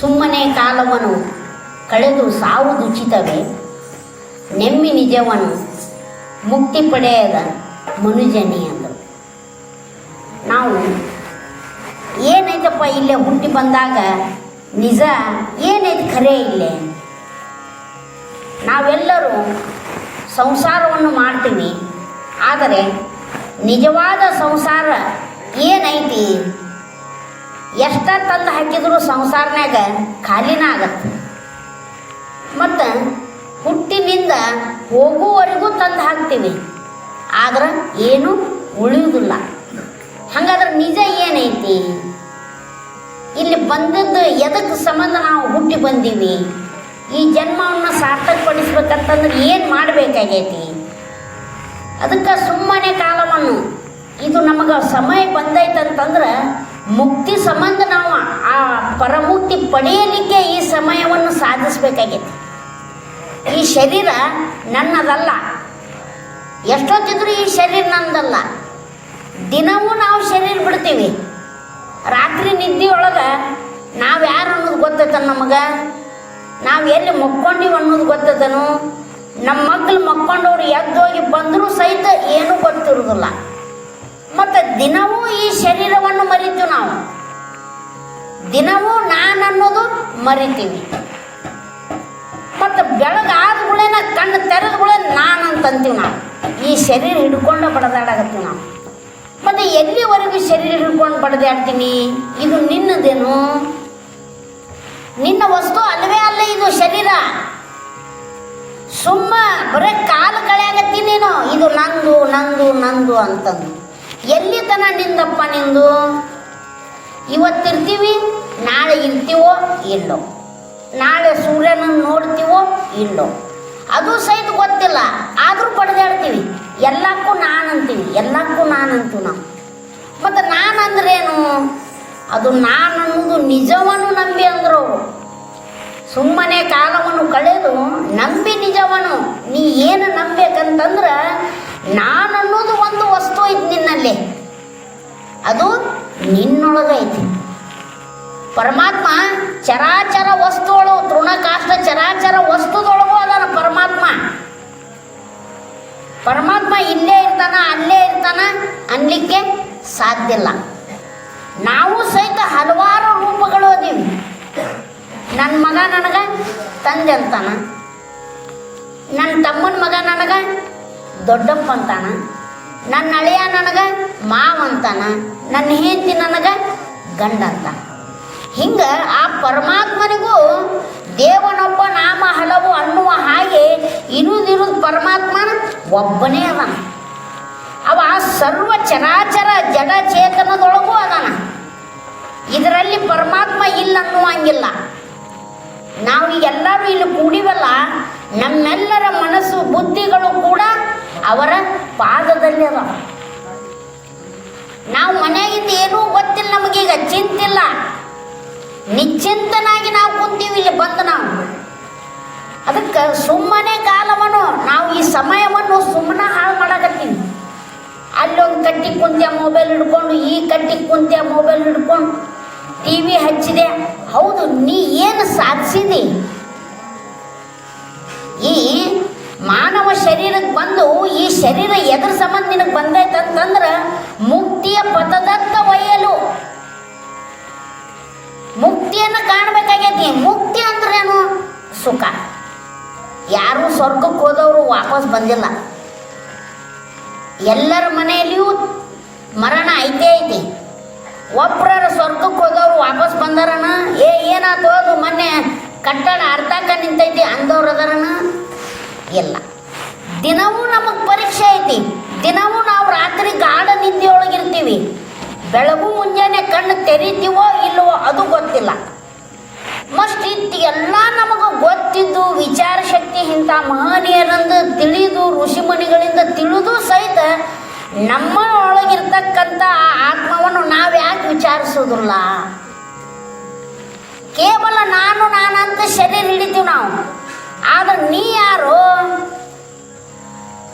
ಸುಮ್ಮನೆ ಕಾಲವನ್ನು ಕಳೆದು ಸಾವುದುಚಿತವೇ ನೆಮ್ಮಿ ನಿಜವನ್ನು ಮುಕ್ತಿ ಪಡೆಯದ ಮನುಜನಿ ಅಂದರು. ನಾವು ಏನೈತಪ್ಪ ಇಲ್ಲೇ ಹುಟ್ಟಿ ಬಂದಾಗ? ನಿಜ ಏನೈತೆ ಖರೆ ಇಲ್ಲೇ? ನಾವೆಲ್ಲರೂ ಸಂಸಾರವನ್ನು ಮಾಡ್ತೀವಿ. ಆದರೆ ನಿಜವಾದ ಸಂಸಾರ ಏನೈತಿ ಎಷ್ಟ ತಂದು ಹಾಕಿದ್ರು ಸಂಸಾರನ್ಯಾಗ ಖಾಲಿನ ಆಗತ್ತೆ. ಮತ್ತು ಹುಟ್ಟಿನಿಂದ ಹೋಗುವವರೆಗೂ ತಂದು ಹಾಕ್ತೀವಿ. ಆದ್ರೆ ಏನೂ ಉಳಿಯುವುದಿಲ್ಲ ಹಾಗಾದ್ರೆ ನಿಜ ಏನೈತಿ? ಇಲ್ಲಿ ಬಂದದ್ದು ಎದಕ್ಕೆ ಸಂಬಂಧ ನಾವು ಹುಟ್ಟಿ ಬಂದೀವಿ? ಈ ಜನ್ಮವನ್ನು ಸಾರ್ಥಕಪಡಿಸ್ಬೇಕಂತಂದ್ರೆ ಏನು ಮಾಡಬೇಕಾಗೈತಿ? ಅದಕ್ಕೆ ಸುಮ್ಮನೆ ಕಾಲವನ್ನು. ಇದು ನಮಗೆ ಸಮಯ ಬಂದೈತಂತಂದ್ರೆ ಮುಕ್ತಿ ಸಂಬಂಧ ನಾವು ಆ ಪರಮುಕ್ತಿ ಪಡೆಯಲಿಕ್ಕೆ ಈ ಸಮಯವನ್ನು ಸಾಧಿಸ್ಬೇಕಾಗೈತಿ. ಈ ಶರೀರ ನನ್ನದಲ್ಲ. ಎಷ್ಟೊತ್ತಿದ್ರು ಈ ಶರೀರ ನನ್ನದಲ್ಲ. ದಿನವೂ ನಾವು ಶರೀರ ಬಿಡ್ತೀವಿ. ರಾತ್ರಿ ನಿದ್ದೆಯೊಳಗೆ ನಾವು ಯಾರು ಅನ್ನೋದು ಗೊತ್ತೈತ ನಮಗೆ? ನಾವು ಎಲ್ಲಿ ಮಕ್ಕೊಂಡಿವಿ ಅನ್ನೋದು ಗೊತ್ತದನು ನಮ್ಮ ಮಕ್ಕಳು ಮಕ್ಕೊಂಡವ್ರು ಎದ್ದೋಗಿ ಬಂದರೂ ಸಹಿತ ಏನೂ ಗೊತ್ತಿರೋದಿಲ್ಲ. ದಿನವೂ ಈ ಶರೀರವನ್ನು ಮರಿತು ನಾವು. ದಿನವೂ ನಾನು ಅನ್ನೋದು ಮರಿತೀವಿ. ಮತ್ತು ಬೆಳಗಾದ ಗುಳೇನ ಕಣ್ಣು ತೆರೆದ ಗುಳೆ ನಾನು ಅಂತಂತೀವಿ ನಾವು. ಈ ಶರೀರ ಹಿಡ್ಕೊಂಡು ಬಡದಾಡಕತ್ತೀವಿ ನಾವು. ಮತ್ತು ಎಲ್ಲಿವರೆಗೂ ಶರೀರ ಹಿಡ್ಕೊಂಡು ಬಡದಾಡ್ತೀನಿ? ಇದು ನಿನ್ನದೇನು? ನಿನ್ನ ವಸ್ತು ಅಲ್ಲವೇ ಅಲ್ಲ ಇದು ಶರೀರ. ಸುಮ್ಮ ಬರೇ ಕಾಲು ಕಳೆಯಾಕತ್ತೀನಿ ನೀನು. ಇದು ನಂದು ನಂದು ನಂದು ಅಂತಂದು. ಎಲ್ಲಿ ತನ ನಿಂದಪ್ಪ ನಿಂದು? ಇವತ್ತಿರ್ತೀವಿ, ನಾಳೆ ಇರ್ತೀವೋ ಇಲ್ಲೋ? ನಾಳೆ ಸೂರ್ಯನ ನೋಡ್ತೀವೋ ಇಲ್ಲೋ? ಅದು ಸಹಿತ ಗೊತ್ತಿಲ್ಲ, ಆದರೂ ಪಡೆದಾಡ್ತೀವಿ. ಎಲ್ಲಕ್ಕೂ ನಾನು ಅಂತೀವಿ ಎಲ್ಲಕ್ಕೂ ನಾನು ಅಂತೀವಿ ನಾವು. ಮತ್ತು ನಾನು ಅಂದ್ರೇನು ಅದು ನಾನು ಅನ್ನೋದು ನಿಜವನ್ನು ನಂಬಿ ಅಂದರು ಅವರು. ಸುಮ್ಮನೆ ಕಾಲವನ್ನು ಕಳೆದು ನಂಬಿ ನಿಜವನು. ನೀ ಏನು ನಂಬೇಕಂತಂದ್ರೆ ನಾನು ಅನ್ನೋದು ಒಂದು ವಸ್ತು ಐತಿ ನಿನ್ನಲ್ಲಿ. ಅದು ನಿನ್ನೊಳಗೈತಿ. ಪರಮಾತ್ಮ ಚರಾಚರ ವಸ್ತುಗಳು ತೃಣಕಾಷ್ಟ ಚರಾಚರ ವಸ್ತುದೊಳಗೂ ಅದಾನ ಪರಮಾತ್ಮ. ಪರಮಾತ್ಮ ಇಲ್ಲೇ ಇರ್ತಾನ, ಅಲ್ಲೇ ಇರ್ತಾನ ಅನ್ಲಿಕ್ಕೆ ಸಾಧ್ಯ ಇಲ್ಲ. ನಾವು ಸಹಿತ ಹಲವಾರು ರೂಪಗಳು ಅದೀವಿ. ನನ್ನ ಮಗ ನನಗೆ ತಂದೆ ಅಂತಾನ. ನನ್ನ ತಮ್ಮನ ಮಗ ನನಗೆ ದೊಡ್ಡಪ್ಪ ಅಂತಾನ. ನನ್ನ ಅಳಿಯ ನನಗೆ ಮಾವ ಅಂತಾನ. ನನ್ನ ಹೆಂಡತಿ ನನಗೆ ಗಂಡ ಅಂತ. ಹಿಂಗೆ ಆ ಪರಮಾತ್ಮನಿಗೂ ದೇವನೊಬ್ಬ ನಾಮ ಹಲವು ಅನ್ನುವ ಹಾಗೆ ಇರುವುದಿರುವುದು ಪರಮಾತ್ಮನ ಒಬ್ಬನೇ ಅದಾನ. ಅವ ಸರ್ವ ಚರಾಚರ ಜಡ ಚೇತನದೊಳಗೂ ಅದಾನ. ಇದರಲ್ಲಿ ಪರಮಾತ್ಮ ಇಲ್ಲ ಅನ್ನುವಂಗಿಲ್ಲ. ನಾವು ಎಲ್ಲರೂ ಇಲ್ಲಿ ಕೂಡಿವಲ್ಲ, ನಮ್ಮೆಲ್ಲರ ಮನಸ್ಸು ಬುದ್ಧಿಗಳು ಕೂಡ ಅವರ ಪಾದದಲ್ಲಿ ಅದ ನಾವು ಮನೆಯಿಂದ ಏನೂ ಗೊತ್ತಿಲ್ಲ ನಮಗೀಗ ಚಿಂತಿಲ್ಲ. ನಿಶ್ಚಿಂತನಾಗಿ ನಾವು ಕುಂತೀವಿ, ಇಲ್ಲಿ ಬಂದು ನಾವು. ಅದಕ್ಕೆ ಸುಮ್ಮನೆ ಕಾಲವನ್ನು, ನಾವು ಈ ಸಮಯವನ್ನು ಸುಮ್ಮನೆ ಹಾಳು ಮಾಡಕತ್ತೀವಿ. ಅಲ್ಲೊಂದು ಕಟ್ಟಿ ಕುಂತ್ಯ ಮೊಬೈಲ್ ಹಿಡ್ಕೊಂಡು, ಈ ಕಟ್ಟಿ ಕುಂತ್ಯ ಮೊಬೈಲ್ ಹಿಡ್ಕೊಂಡು ಟಿ ವಿ ಹಚ್ಚಿದೆ. ಹೌದು, ನೀ ಏನು ಸಾಧಿಸಿದಿ? ಈ ಮಾನವ ಶರೀರಕ್ಕೆ ಬಂದು ಈ ಶರೀರ ಎದ್ರ ಸಂಬಂಧ ನಿನಗೆ ಬಂದೈತಂತಂದ್ರೆ ಮುಕ್ತಿಯ ಪಥದತ್ತ ಒಯ್ಯಲು. ಮುಕ್ತಿಯನ್ನು ಕಾಣಬೇಕಾಗೈತಿ. ಮುಕ್ತಿ ಅಂದ್ರೇನು ಸುಖ. ಯಾರು ಸ್ವರ್ಗಕ್ಕೆ ಹೋದವರು ವಾಪಸ್ ಬಂದಿಲ್ಲ. ಎಲ್ಲರ ಮನೆಯಲ್ಲಿಯೂ ಮರಣ ಐತೆ ಐತಿ. ಒಬ್ಬರ ಸ್ವರ್ಗಕ್ಕೆ ಹೋದವ್ರು ವಾಪಸ್ ಬಂದಾರನ? ಏ ಏನಾಯ್ತು ಮೊನ್ನೆ ಕಟ್ಟಡ ಅರ್ಧಕ್ಕ ನಿಂತೈತಿ ಅಂದವ್ರು ಅದಾರನ? ಇಲ್ಲ. ದಿನವೂ ನಮಗೆ ಪರೀಕ್ಷೆ ಐತಿ. ದಿನವೂ ನಾವು ರಾತ್ರಿ ಗಾಢ ನಿದ್ದೆಯೊಳಗಿರ್ತೀವಿ. ಬೆಳಗು ಮುಂಜಾನೆ ಕಣ್ಣು ತೆರಿತೀವೋ ಇಲ್ಲವೋ ಅದು ಗೊತ್ತಿಲ್ಲ. ಮಸ್ಟ್ ಇತ್ತು. ಎಲ್ಲ ನಮಗೆ ಗೊತ್ತಿದ್ದು, ವಿಚಾರ ಶಕ್ತಿ ಇಂಥ ಮಹನೀಯರಂದು ತಿಳಿದು, ಋಷಿಮುನಿಗಳಿಂದ ತಿಳಿದು ಸಹಿತ ನಮ್ಮ ಒಳಗಿರ್ತಕ್ಕಂಥ ಆತ್ಮವನ್ನು ನಾವು ಯಾಕೆ ವಿಚಾರಿಸೋದಿಲ್ಲ ಕೇವಲ ನಾನು ನಾನಂತ ಶರೀರ ಹಿಡಿತೀವಿ ನಾವು. ಆದ್ರೆ ನೀ ಯಾರು?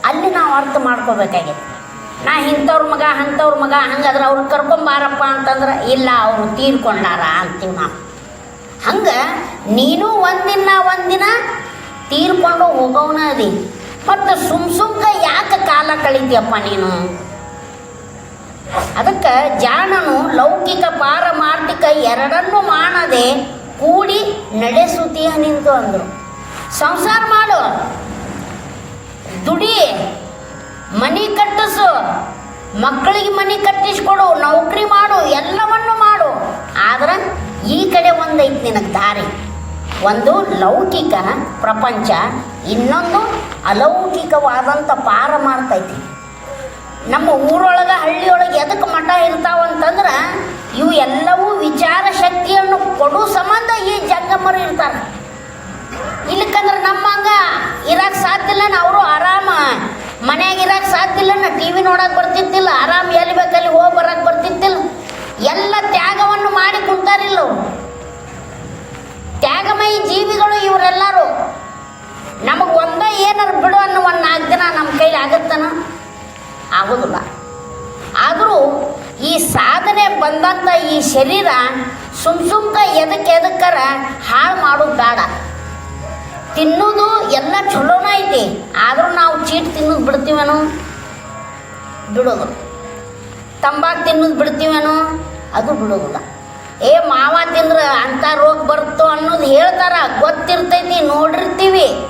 ಅಲ್ಲಿ ನಾವು ಅರ್ಥ ಮಾಡ್ಕೋಬೇಕಾಗಿತ್ತು. ನಾ ಇಂಥವ್ರ ಮಗ, ಅಂಥವ್ರ ಮಗ, ಹಂಗಾದ್ರೆ ಅವ್ರು ಕರ್ಕೊಂಬಾರಪ್ಪ ಅಂತಂದ್ರೆ, ಇಲ್ಲ, ಅವರು ತೀರ್ಕೊಂಡಾರ ಅಂತೀವಿ ನಾವು. ಹಂಗ ನೀನು ಒಂದಿನ ಒಂದಿನ ತೀರ್ಕೊಂಡು ಹೋಗೋವನ ಅದಿ. ಮತ್ತು ಸುಮ್ ಸುಮ್ಕ ಯಾಕೆ ಕಾಲ ಕಳಿತೀಯಪ್ಪ ನೀನು? ಅದಕ್ಕೆ ಜಾಣನು ಲೌಕಿಕ, ಪಾರಮಾರ್ಥಿಕ ಎರಡನ್ನೂ ಮಾಡದೆ ಕೂಡಿ ನಡೆಸುತ್ತೀಯ ನಿಂತು ಅಂದರು. ಸಂಸಾರ ಮಾಡು. ದುಡಿ. ಮನಿ ಕಟ್ಟಿಸು. ಮಕ್ಕಳಿಗೆ ಮನಿ ಕಟ್ಟಿಸ್ಕೊಡು. ನೌಕರಿ ಮಾಡು. ಎಲ್ಲವನ್ನು ಮಾಡು. ಆದ್ರೆ ಈ ಕಡೆ ಒಂದೈತಿ ನಿನಗೆ ದಾರಿ. ಒಂದು ಲೌಕಿಕ ಪ್ರಪಂಚ, ಇನ್ನೊಂದು ಅಲೌಕಿಕವಾದಂಥ ಪಾರಮಾರ್ಥೈತಿ ನಮ್ಮ ಊರೊಳಗೆ, ಹಳ್ಳಿಯೊಳಗೆ ಎದಕ್ಕೆ ಮಠ ಇರ್ತಾವಂತಂದ್ರೆ, ಇವು ಎಲ್ಲವೂ ವಿಚಾರ ಶಕ್ತಿಯನ್ನು ಕೊಡೋ ಸಂಬಂಧ ಈ ಜಂಗಮರು ಇರ್ತಾರೆ ಇಲ್ಲಕ್ಕಂದ್ರೆ ನಮ್ಮ ಹಂಗ ಅವರು ಆರಾಮ? ಮನೆಯಾಗ ಇರಕ್ಕೆ ಸಾಧ್ಯ ಇಲ್ಲ ಟಿ ವಿ ನೋಡಕ್ಕೆ ಬರ್ತಿದ್ದಿಲ್ಲ, ಆರಾಮ್ ಎಲ್ಲಿ ಬೇಕಲ್ಲಿ ಹೋಗಿ ಬರಕ್ಕೆ ಬರ್ತಿತ್ತಿಲ್ಲ ಎಲ್ಲ ತ್ಯಾಗವನ್ನು ಮಾಡಿ ಕುಂತಾರಿಲ್ಲ ತ್ಯಾಗಮಯಿ ಜೀವಿಗಳು ಇವರೆಲ್ಲರೂ. ನಮಗೆ ಒಂದ ಏನಾರು ಬಿಡು ಅನ್ನೋ ಒಂದು ನಾಲ್ಕು ದಿನ ನಮ್ಮ ಕೈಲಿ ಆಗತ್ತನ? ಆಗೋದಿಲ್ಲ. ಆದರೂ ಈ ಸಾಧನೆ ಬಂದಂಥ ಈ ಶರೀರ ಸುಮ್ ಸುಮ್ಕ ಎದಕ್ಕೆ ಎದಕ್ಕರ ಹಾಳು ಮಾಡೋದು ಬೇಡ. ತಿನ್ನೋದು ಎಲ್ಲ ಚಲೋನ ಐತಿ. ಆದರೂ ನಾವು ಚೀಟ್ ತಿನ್ನೋದು ಬಿಡ್ತೀವೇನೋ? ಬಿಡೋದು. ತಂಬಾಕು ತಿನ್ನೋದು ಬಿಡ್ತೀವೇನೋ? ಅದು ಬಿಡೋದಿಲ್ಲ. ಏ, ಮಾವ ತಿಂದ್ರೆ ಅಂಥ ರೋಗ ಬರುತ್ತೋ ಅನ್ನೋದು ಹೇಳ್ತಾರ. ಗೊತ್ತಿರ್ತೈತಿ, ನೋಡಿರ್ತೀವಿ.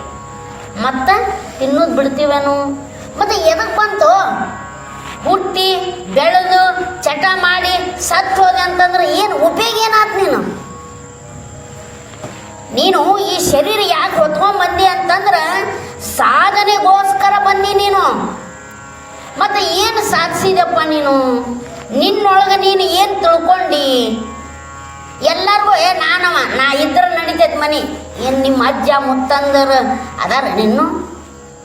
ಮತ್ತು ತಿನ್ನೋದು ಬಿಡ್ತೀವೇನೋ? ಮತ್ತು ಎದಕ್ಕೆ ಬಂತು? ಹುಟ್ಟಿ, ಬೆಳೆದು, ಚಟ ಮಾಡಿ ಸತ್ತು ಹೋದೆ ಅಂತಂದ್ರೆ ಏನು ಉಪಯೋಗ ಏನಾಯ್ತು ನೀನು? ನೀನು ಈ ಶರೀರ ಯಾಕೆ ಹೊತ್ಕೊಂಡ್ ಬಂದಿ ಅಂತಂದ್ರೆ ಸಾಧನೆಗೋಸ್ಕರ ಬಂದಿ ನೀನು. ಮತ್ತೆ ಏನು ಸಾಧಿಸಿದಪ್ಪ ನೀನು? ನಿನ್ನೊಳಗೆ ನೀನು ಏನು ತಿಳ್ಕೊಂಡಿ? ಎಲ್ಲರಿಗೂ, ಏ, ನಾನವ, ನಾ ಇದ್ರೆ ನಡಿತೈತೆ ಮನೆ. ಏನು ನಿಮ್ಮ ಅಜ್ಜ, ಮುತ್ತಂದರ ಅದಾರ ನಿನ್ನು?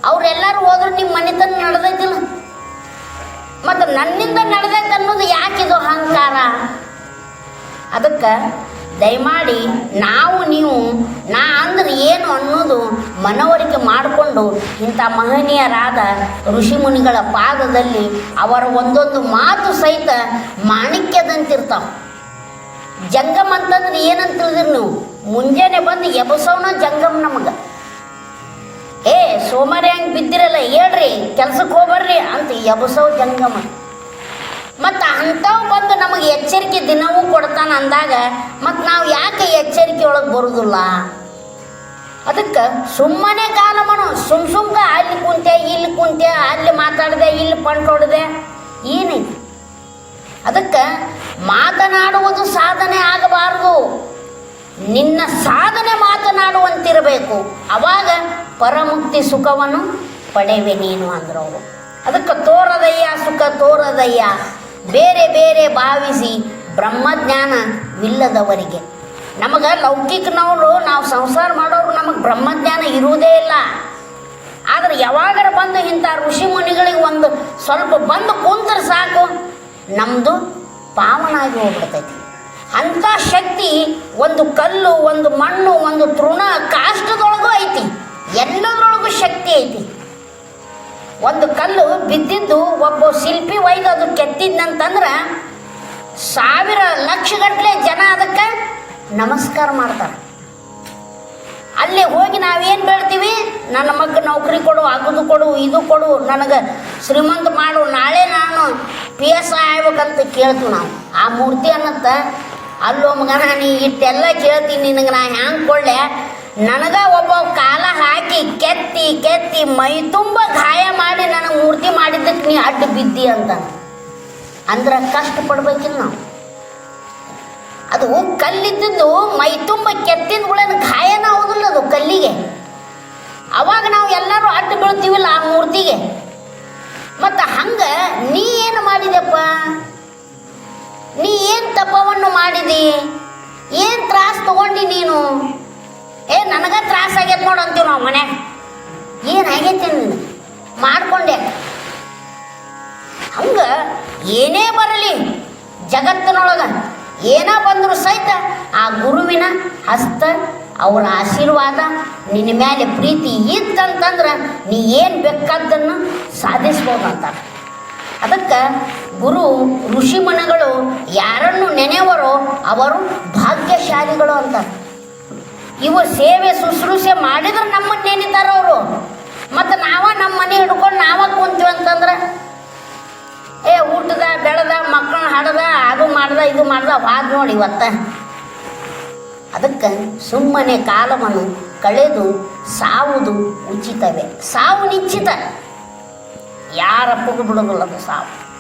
ಅವರೆಲ್ಲರೂ ಹೋದ್ರೆ ನಿಮ್ಮ ಮನೆತನ ನಡೆದೈತಿಲ್ಲ. ಮತ್ತು ನನ್ನಿಂದ ನಡೆದೈತೆ ಅನ್ನೋದು ಯಾಕಿದು ಅಹಂಕಾರ? ಅದಕ್ಕೆ ದಯಮಾಡಿ ನಾವು ನೀವು, ನಾ ಅಂದ್ರೆ ಏನು ಅನ್ನೋದು ಮನವರಿಕೆ ಮಾಡಿಕೊಂಡು ಇಂಥ ಮಹನೀಯರಾದ ಋಷಿಮುನಿಗಳ ಪಾದದಲ್ಲಿ ಅವರ ಒಂದೊಂದು ಮಾತು ಸಹಿತ ಮಾಣಿಕ್ಯದಂತಿರ್ತಾವೆ. ಜಂಗಮ್ ಅಂತಂದ್ರೆ ಏನಂತ ತಿಳಿದ್ರಿ ನೀವು? ಮುಂಜಾನೆ ಬಂದು ಎಬಸವನ ಜಂಗಮ್ ನಮಗೆ. ಏ ಸೋಮಾರಿ ಹಂಗೆ ಬಿದ್ದಿರಲ್ಲ, ಹೇಳ್ರಿ ಕೆಲ್ಸಕ್ಕೆ ಹೋಗ್ಬರ್ರಿ ಅಂತ ಎಬಸವ್ ಜಂಗಮ ಮತ್ತು ಅಂಥವು ಬಂದು ನಮಗೆ ಎಚ್ಚರಿಕೆ ದಿನವೂ ಕೊಡ್ತಾನೆ ಅಂದಾಗ ಮತ್ತು ನಾವು ಯಾಕೆ ಎಚ್ಚರಿಕೆ ಒಳಗೆ ಬರುದಿಲ್ಲ? ಅದಕ್ಕೆ ಸುಮ್ಮನೆ ಕಾಲ ಮನು, ಸುಮ್ ಸುಮ್ಕ ಅಲ್ಲಿ ಕುಂತೆ ಇಲ್ಲಿ ಕುಂತೆ ಅಲ್ಲಿ ಮಾತಾಡಿದೆ, ಇಲ್ಲಿ ಪಂಟ್ ಹೊಡೆದೆ ಏನೈತಿ ಅದಕ್ಕೆ ಮಾತನಾಡುವುದು ಸಾಧನೆ ಆಗಬಾರದು. ನಿನ್ನ ಸಾಧನೆ ಮಾತನಾಡುವಂತಿರಬೇಕು. ಅವಾಗ ಪರಮುಕ್ತಿ ಸುಖವನ್ನು ಪಡೆಯುವೆ ನೀನು ಅಂದ್ರವರು ಅದಕ್ಕೆ ತೋರದಯ್ಯ ಸುಖ, ತೋರದಯ್ಯ. ಬೇರೆ ಬೇರೆ ಭಾವಿಸಿ ಬ್ರಹ್ಮಜ್ಞಾನವಿಲ್ಲದವರಿಗೆ ನಮಗೆ ಲೌಕಿಕನವರು ನಾವು ಸಂಸಾರ ಮಾಡೋರು ನಮಗೆ ಬ್ರಹ್ಮಜ್ಞಾನ ಇರುವುದೇ ಇಲ್ಲ. ಆದರೆ ಯಾವಾಗರ ಬಂದು ಇಂಥ ಋಷಿ ಮುನಿಗಳಿಗೆ ಒಂದು ಸ್ವಲ್ಪ ಬಂದು ಕುಂತ್ರೆ ಸಾಕು ನಮ್ಮದು ಪಾವನಾಗಿ ಹೋಗ್ಬಿಡ್ತೈತಿ. ಅಂಥ ಶಕ್ತಿ ಒಂದು ಕಲ್ಲು, ಒಂದು ಮಣ್ಣು, ಒಂದು ತೃಣ ಕಾಷ್ಟದೊಳಗೂ ಐತಿ. ಎಲ್ಲದರೊಳಗೂ ಶಕ್ತಿ ಐತಿ. ಒಂದು ಕಲ್ಲು ಬಿದ್ದಿದ್ದು ಒಬ್ಬ ಶಿಲ್ಪಿ ಒಯ್ದು ಅದು ಕೆತ್ತಿದ್ನಂತಂದ್ರೆ ಸಾವಿರ ಲಕ್ಷಗಟ್ಟಲೆ ಜನ ಅದಕ್ಕೆ ನಮಸ್ಕಾರ ಮಾಡ್ತಾರೆ. ಅಲ್ಲಿ ಹೋಗಿ ನಾವೇನು ಬೇಡ್ತೀವಿ ನನ್ನ ಮಗ ನೌಕರಿ ಕೊಡು ಅಗದು ಕೊಡು, ಇದು ಕೊಡು, ನನಗೆ ಶ್ರೀಮಂತ ಮಾಡು, ನಾಳೆ ನಾನು ಪಿ ಎಸ್ ಆಗ್ಬೇಕಂತ ಕೇಳ್ತೀವಿ ನಾವು. ಆ ಮೂರ್ತಿ ಅನ್ನತ್ತ, ಅಲ್ಲೋ ಮಗನ, ನೀ ಇಷ್ಟೆಲ್ಲ ಕೇಳ್ತೀನಿ, ನಿನಗೆ ನಾ ಹ್ಯಾಂಗೆ ಕೊಳ್ಳೆ ನನಗ ಒಬ್ಬ ಕಾಲ ಹಾಕಿ ಕೆತ್ತಿ ಮೈ ತುಂಬ ಗಾಯ ಮಾಡಿ ನನಗೆ ಮೂರ್ತಿ ಮಾಡಿದ್ದಕ್ಕೆ ನೀ ಅಡ್ಡ ಬಿದ್ದಿ ಅಂತ ಅಂದ್ರೆ ಕಷ್ಟಪಡ್ಬೇಕಿಲ್ಲ ನಾವು. ಅದು ಕಲ್ಲಿದ್ದದ್ದು ಮೈ ತುಂಬ ಕೆತ್ತಿದ ಗಾಯನ ಆಗೋದಿಲ್ಲ ಅದು ಕಲ್ಲಿಗೆ. ಅವಾಗ ನಾವು ಎಲ್ಲರೂ ಅಡ್ಡ ಬೀಳ್ತೀವಿಲ್ಲ ಆ ಮೂರ್ತಿಗೆ. ಮತ್ತು ಹಂಗೆ ನೀ ಏನು ಮಾಡಿದೆಪ್ಪ ನೀ ಏನು ತಪ್ಪವನ್ನು ಮಾಡಿದಿ? ಏನು ತ್ರಾಸ ತಗೊಂಡಿ ನೀನು? ಏ, ನನಗ ತ್ರಾಸ ಆಗ್ಯದ ನೋಡು ಅಂತೀವಿ ನಾವು ಮನ್ಯಾಗ. ಏನು ಮಾಡಿಕೊಂಡೆ. ಹಂಗೆ ಏನೇ ಬರಲಿ, ಜಗತ್ತಿನೊಳಗ ಏನೇ ಬಂದರೂ ಸಹಿತ ಆ ಗುರುವಿನ ಹಸ್ತ, ಅವರ ಆಶೀರ್ವಾದ ನಿನ್ನ ಮೇಲೆ ಪ್ರೀತಿ ಇತ್ತಂತಂದ್ರೆ ನೀ ಏನು ಬೇಕಾದ್ದನ್ನು ಸಾಧಿಸ್ಬೋದಂತ. ಅದಕ್ಕೆ ಗುರು ಋಷಿಮನಗಳು ಯಾರನ್ನು ನೆನೆಯವರೋ ಅವರು ಭಾಗ್ಯಶಾಲಿಗಳು ಅಂತಾರೆ ಇವು ಸೇವೆ ಶುಶ್ರೂಷೆ ಮಾಡಿದ್ರೆ ನಮ್ಮನ್ನ ನೆನಿತಾರ ಅವರು? ಮತ್ತು ನಾವ ನಮ್ಮ ಮನೆ ಹಿಡ್ಕೊಂಡು ನಾವ ಕುಂತೀವಿ ಅಂತಂದ್ರೆ, ಏ ಊಟದ, ಬೆಳೆದ, ಮಕ್ಕಳನ್ನ ಹಡದ, ಅದು ಮಾಡ್ದ, ಇದು ಮಾಡ್ದ ಹಾಗ ನೋಡಿ ಇವತ್ತ. ಅದಕ್ಕೆ ಸುಮ್ಮನೆ ಕಾಲವನ್ನು ಕಳೆದು ಸಾವುದು ಉಚಿತವೇ. ಸಾವು ನಿಶ್ಚಿತ. ಯಾರಪ್ಪಗೂ ಬಿಡೋದಿಲ್ಲ ಅದು ಸಾವು.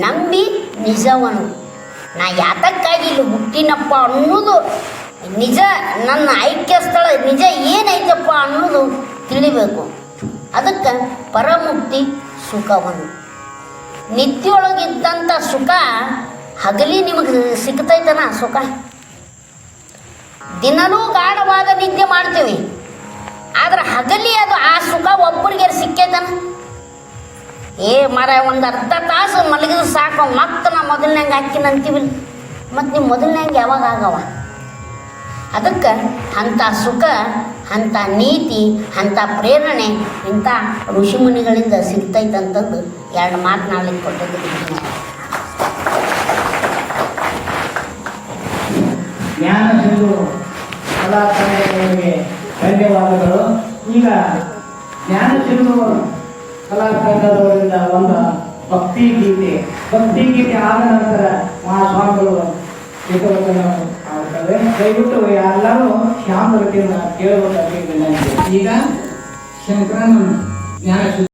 ನಂಬಿ ನಿಜವನು. ನಾ ಯಾತಕ್ಕಾಗಿ ಇಲ್ಲಿ ಹುಟ್ಟಿನಪ್ಪ ಅನ್ನೋದು ನಿಜ, ನನ್ನ ಐಕ್ಯ ಸ್ಥಳ ನಿಜ ಏನೈತಪ್ಪ ಅನ್ನೋದು ತಿಳಿಬೇಕು. ಅದಕ್ಕೆ ಪರಮುಕ್ತಿ ಸುಖವನ್ನು ನಿತ್ಯೊಳಗಿದ್ದಂಥ ಸುಖ ಹಗಲಿ ನಿಮಗೆ ಸಿಗ್ತೈತನ ಸುಖ? ದಿನನೂ ಗಾಢವಾದ ನಿದ್ದೆ ಮಾಡ್ತೀವಿ. ಆದ್ರೆ ಹಗಲಿ ಅದು ಆ ಸುಖ ಒಬ್ಬರಿಗೆ ಸಿಕ್ಕೈತನ? ಏ ಮರ ಒಂದು ಅರ್ಧ ತಾಸು ಮಲಗಿದ್ರೆ ಸಾಕು, ಮತ್ತೆ ನಾ ಮೊದಲನೇಂಗೆ ಹಾಕಿನ ಮತ್ತೆ ಮತ್ತು ನೀವು ಮೊದಲನೇಂಗೆ ಯಾವಾಗ ಆಗವ? ಅದಕ್ಕೆ ಅಂಥ ಸುಖ, ಅಂಥ ನೀತಿ, ಅಂಥ ಪ್ರೇರಣೆ ಇಂಥ ಋಷಿಮುನಿಗಳಿಂದ ಸಿಗ್ತೈತಂತಂದು ಎರಡು ಮಾತನಾಡ್ಲಿಕ್ಕೆ ಕೊಟ್ಟದ್ದು ಜ್ಞಾನ ಸಿಂಧು ಕಲಾ ತಂಡಗಳಿಗೆ ಧನ್ಯವಾದಗಳು. ಈಗ ಜ್ಞಾನ ಕಲಾ ತಂಡದವರಿಂದ ಒಂದು ಭಕ್ತಿ ಗೀತೆ ಭಕ್ತಿ ಗೀತೆ ಆದ ನಂತರ ಮಹಾಸ್ವಾಮಿಗಳು ಮಾಡ್ತಾರೆ ದಯವಿಟ್ಟು ಎಲ್ಲರೂ ಶ್ಯಾಮ ಕೇಳಬೇಕಾಗಿ ವಿನಂತಿ ಈಗ ಶಂಕರನ ಜ್ಞಾನ